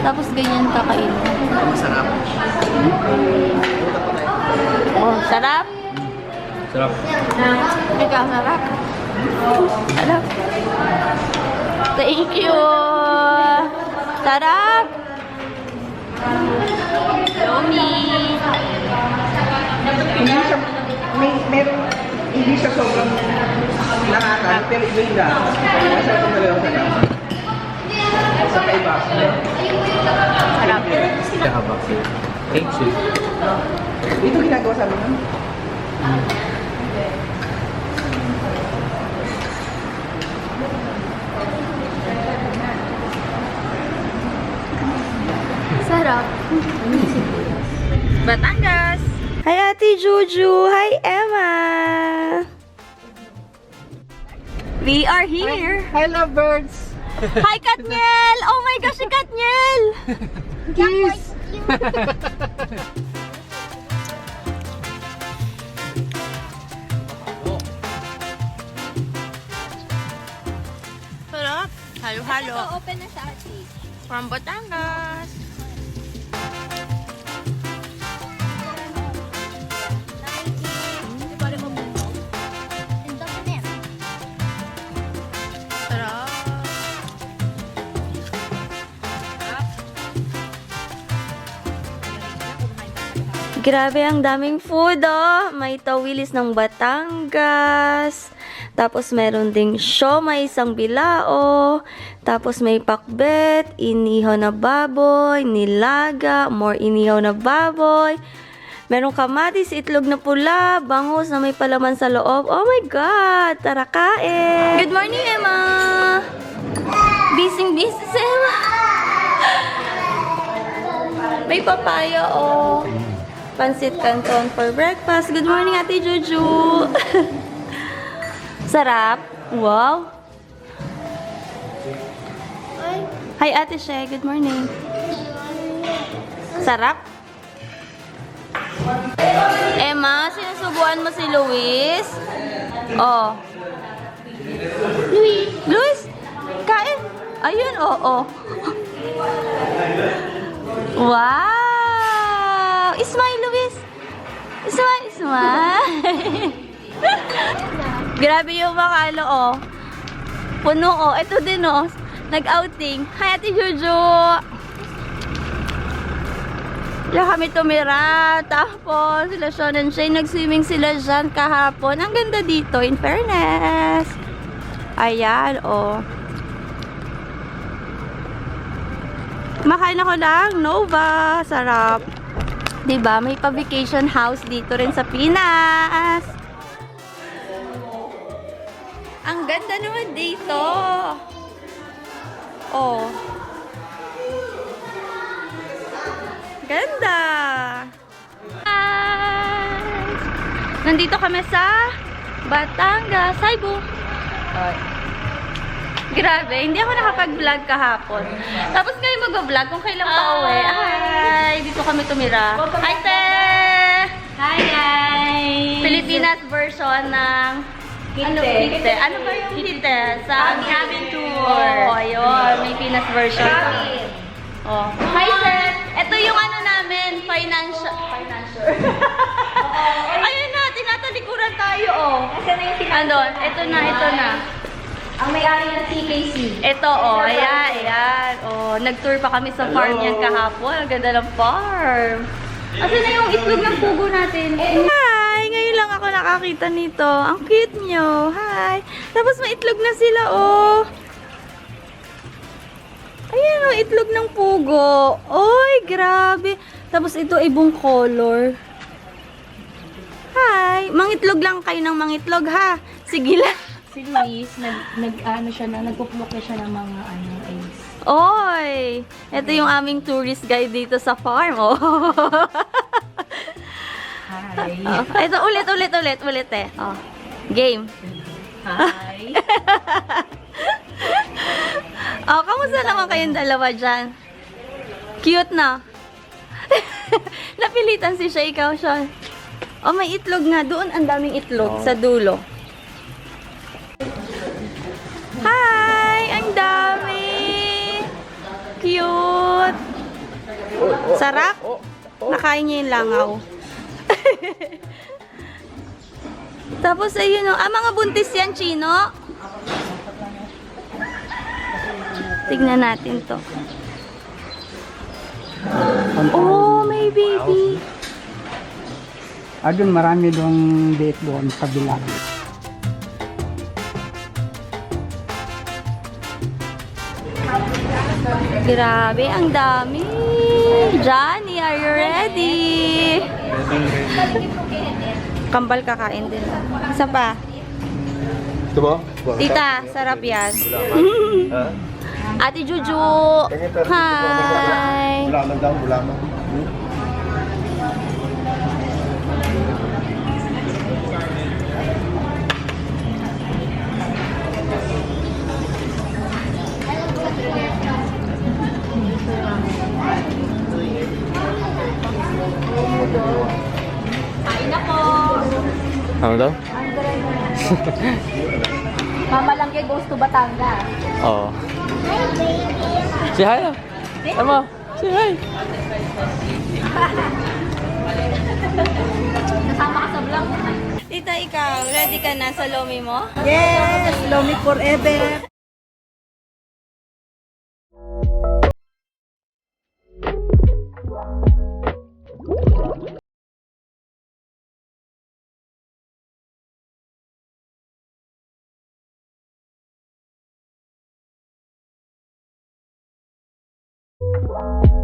Tapos ganyan kakainin. Masarap. Oh, sarap. Sarap. Ikaw, sarap. Sarap. Thank you. Sarap. Yummy. Hindi siya, may, meron, hindi siya sobrang nakatan, pero iba yung lasa. Masarap yung dalawa sa. Sa kaiba. Sarap. Kahaba. Thank you. Ito ginagawa sa amin. no? Sarap. Batangas! Hi, Ate Juju. Hi, Emma. We are here. Hi, lovebirds! Hi, Katniel! Oh my gosh, si Katniel! Kiss! Sarap. Halo-halo. open na sa ate. From Batangas. Grabe, ang daming food, oh. May tawilis ng Batangas. Tapos, meron ding siomay, isang bilao. Tapos, may pakbet, inihaw na baboy, nilaga, more inihaw na baboy. Meron kamatis, itlog na pula, bangus na may palaman sa loob. Oh my God! Tara, kain! Good morning, Emma! Bising busy si Emma! May papaya, oh. Pansit canton for breakfast. Good morning, Ate Juju. Sarap. Wow. Hi, Ate She. Good morning. Sarap. Emma, sinusubuan mo si Luis? Oh. Luis. Luis, kain. Ayun, oo. Wow! Smile, smile! Grabe yung mga ano, oh. Puno, oh. Ito din, oh. Nag-outing. Hi, Ate Juju! Sila kami tumira. Tapos, sila Sean and Shane, nag-swimming sila dyan kahapon. Ang ganda dito, in fairness. Ayan, oh. Makain ako ng Nova. Sarap. 'Di ba? May pa-vacation house dito rin sa Pinas. Ang ganda naman dito. Oh. Ganda. Guys. Nandito kami sa Batangas, Cebu. Grabe, hindi ako nakapag-vlog kahapon. Tapos ngayon mag-vlog kung kailan pa uwi. Hi! Dito kami tumira. Hi, te! Hi guys! Pilipinas version ng Ano, kite? Ano ba yung kite? Sa Cabin tour. Oo, ayun. May Pinas version. Cabin. Oh. Hi, sir! Ito yung ano namin, financial... Financial. Ayun na, tinatalikuran tayo, oh. Ano, ito na, ito na. Ang may-ari ng TKC. Ito, oh, ayan, ayan. Oh, nag-tour pa kami sa farm yan kahapon. Ang ganda ng farm. Asan na yung itlog ng pugo natin? Hi! Ngayon lang ako nakakita nito. Ang cute nyo. Hi! Tapos may itlog na sila, oh. Ayan, oh, itlog ng pugo. Oy, grabe. Tapos ito, ibong color. Hi! Mangitlog lang kayo ng mangitlog, ha? Sige lang. Si Luis, nag, nag ano siya na, nagpuplok na siya ng mga ano, eggs. Oy! Ito yung aming tourist guide dito sa farm. Oh. Hi! oh. Ito ulit, ulit, ulit, ulit eh. Oh. Game. Hi! Oh, kamusta naman kayong dalawa dyan? Cute na. Napilitan si siya, ikaw siya. Oh, may itlog nga. Doon ang daming itlog sa dulo. Sarap? Nakain niya yung langaw. Tapos ayun o. Ah, mga buntis yan, Chino. Tignan natin to. Oh, may baby. Ah, doon marami doon date doon sa kabila. Grabe, ang dami. Johnny, are you ready? Kambal kakain din. Isa pa. Ito ba? Tita, sarap yan. Ate Juju. Hi. Bulaman daw, bulaman. Ano daw? Mama lang kay goes to Batangas. Oo. Si hi ah. Ano? Si hi. Kasama ka sa vlog. Tita, ikaw, ready ka na sa lomi mo? Yes! Lomi forever! Thank